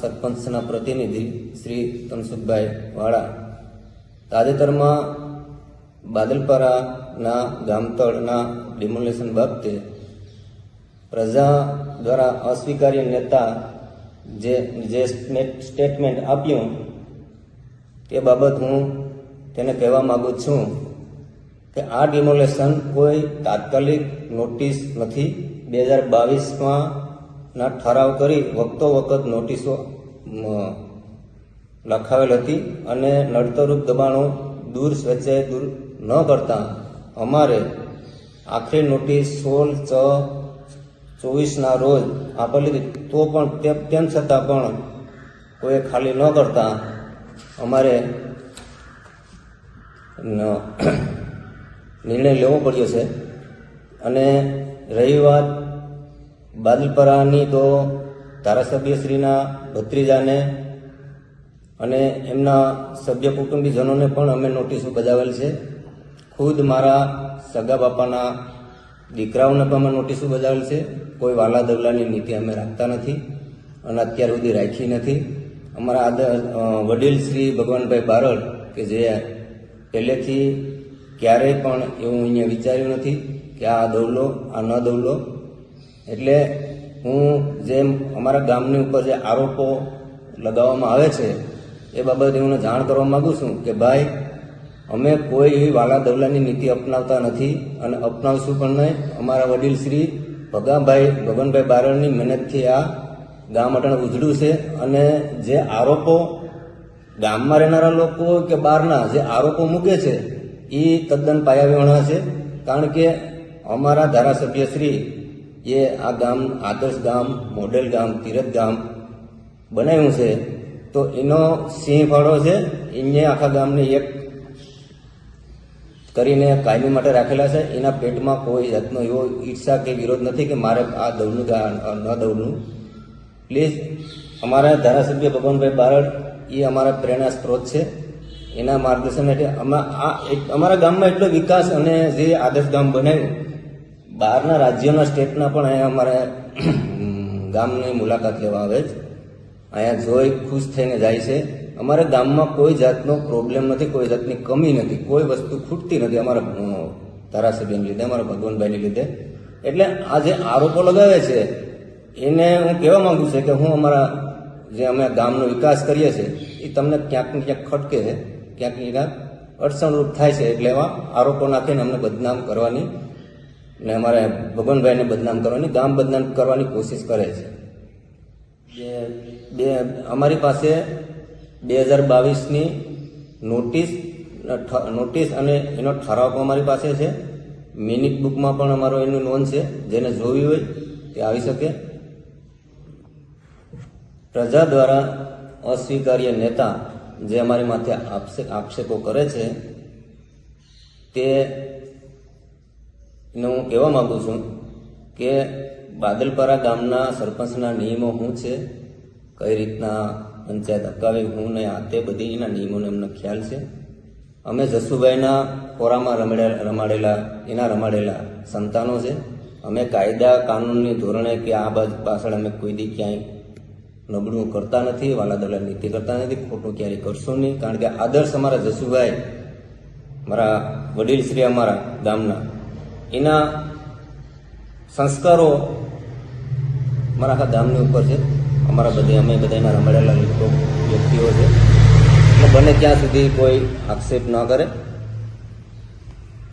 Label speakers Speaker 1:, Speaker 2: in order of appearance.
Speaker 1: સરપંચના પ્રતિનિધિ શ્રી તનસુખભાઈ વાળા. તાજેતરમાં બાદલપરાના ગામતળના ડિમોલેશન બાબતે પ્રજા દ્વારા અસ્વીકાર્ય નેતા જે જે સ્ટેટમેન્ટ- આપ્યું તે બાબત હું તેને કહેવા માગું છું કે આ ડિમોલેશન કોઈ તાત્કાલિક નોટિસ નથી. બે હજાર બાવીસમાં ના ઠરાવ કરી વખતો વખત નોટિસો લખાવેલ હતી અને નડતરૂપ દબાણો દૂર સ્વેચ્છાએ દૂર ન કરતા અમારે આખરી નોટિસ સોળ છ ચોવીસના રોજ આપેલી હતી. તો પણ તેમ છતાં પણ કોઈ ખાલી ન કરતા અમારે નિર્ણય લેવો પડ્યો છે. અને રહી વાત બાદલપરાની તો ધારાસભ્યશ્રીના ભત્રીજાને અને એમના સભ્ય કુટુંબીજનોને પણ અમે નોટિસો બજાવેલ છે. ખુદ મારા સગા બાપાના દીકરાઓને પણ અમે નોટિસો બજાવેલ છે. કોઈ વાલા દગલાની નીતિ અમે રાખતા નથી અને અત્યાર સુધી રાખી નથી. અમારા આદર વડીલ શ્રી ભગવાનભાઈ બારડ કે જે પહેલેથી ક્યારેય પણ એવું અહીંયા વિચાર્યું નથી કે આ દવલો આ ન દવલો એટલે હું જેમ અમારા ગામની ઉપર જે આરોપો લગાવવામાં આવે છે, એ બાબતે હું જાણ કરવા માગું છું કે ભાઈ, અમે કોઈ એવી વાલા દવલાની નીતિ અપનાવતા નથી અને અપનાવશું પણ નહીં. અમારા વડીલ શ્રી ભગાભાઈ ભગવાનભાઈ બારણની મહેનતથી આ ગામ અટણ ઉજળ્યું છે અને જે આરોપો ગામમાં રહેનારા લોકો કે બહારના જે આરોપો મૂકે છે એ તદ્દન પાયાવિહોણા છે. કારણ કે અમારા ધારાસભ્ય શ્રી એ આ ગામ, આદર્શ ગામ, મોડેલ ગામ, તીરથ ગામ બનાવ્યું છે. તો એનો સિંહ ફાળો છે. એને આખા ગામને એક કરીને કાયમી માટે રાખેલા છે. એના પેટમાં કોઈ જાતનો એવો ઈર્ષા કે વિરોધ નથી કે મારે આ દવનું ન દવનું પ્લીઝ, અમારા ધારાસભ્ય ભગવાનભાઈ બારડ, એ અમારા પ્રેરણા સ્ત્રોત છે. એના માર્ગદર્શન હેઠળ અમે આ અમારા ગામમાં એટલો વિકાસ અને જે આદર્શ ગામ બનાવ્યું બહારના રાજ્યોના સ્ટેટના પણ અહીંયા અમારે ગામની મુલાકાત લેવા આવે છે અહીંયા જોઈ ખુશ થઈને જાય છે. અમારા ગામમાં કોઈ જાતનો પ્રોબ્લેમ નથી, કોઈ જાતની કમી નથી, કોઈ વસ્તુ ખૂટતી નથી અમારા ધારાસભ્યને લીધે, અમારા ભગવાનભાઈને લીધે. એટલે આ જે આરોપો લગાવે છે, એને હું કહેવા માંગુ છું કે હું અમારા જે અમે ગામનો વિકાસ કરીએ છીએ, એ તમને ક્યાંક ને ક્યાંક ખટકે છે. ક્યાંક ને ક્યાંક અડચણરૂપ થાય છે. એટલે એવા આરોપો નાખીને અમને બદનામ કરવાની ને અમારે ભગવાનભાઈને બદનામ કરવાની ગામ બદનામ કરવાની કોશિશ કરે છે. જે બે અમારી પાસે બે હજાર બાવીસની નોટિસ નોટિસ અને એનો ઠરાવ પણ અમારી પાસે છે. મિનિટ બુકમાં પણ અમારો એનું નોંધ છે. જેને જોવી હોય તે આવી શકે. પ્રજા દ્વારા અસ્વીકાર્ય નેતા જે અમારી માથે આક્ષેપો કરે છે તે ને હું કહેવા માગું છું કે બાદલપરા ગામના સરપંચના નિયમો શું છે? કઈ રીતના પંચાયત અપકાવી હું ને આ તે બધી એના નિયમોને એમને ખ્યાલ છે. અમે જસુભાઈના ખોરામાં રમાડેલા રમાડેલા, એના રમાડેલા સંતાનો છે. અમે કાયદા કાનૂનની ધોરણે કે આ બાજુ પાછળ અમે કોઈ દી ક્યાંય નબળું કરતા નથી વાલા દલાલ નીતિ કરતા નથી, ખોટું ક્યારેય કરશું નહીં. કારણ કે આદર્શ અમારા જસુભાઈ, મારા વડીલ શ્રી અમારા ગામના એના સંસ્કારો મારા આખા ગામની ઉપર છે. અમારા બધે, અમે બધા એના રમાડેલા લોકો, વ્યક્તિઓ છે. બને ત્યાં સુધી કોઈ આક્ષેપ ન કરે.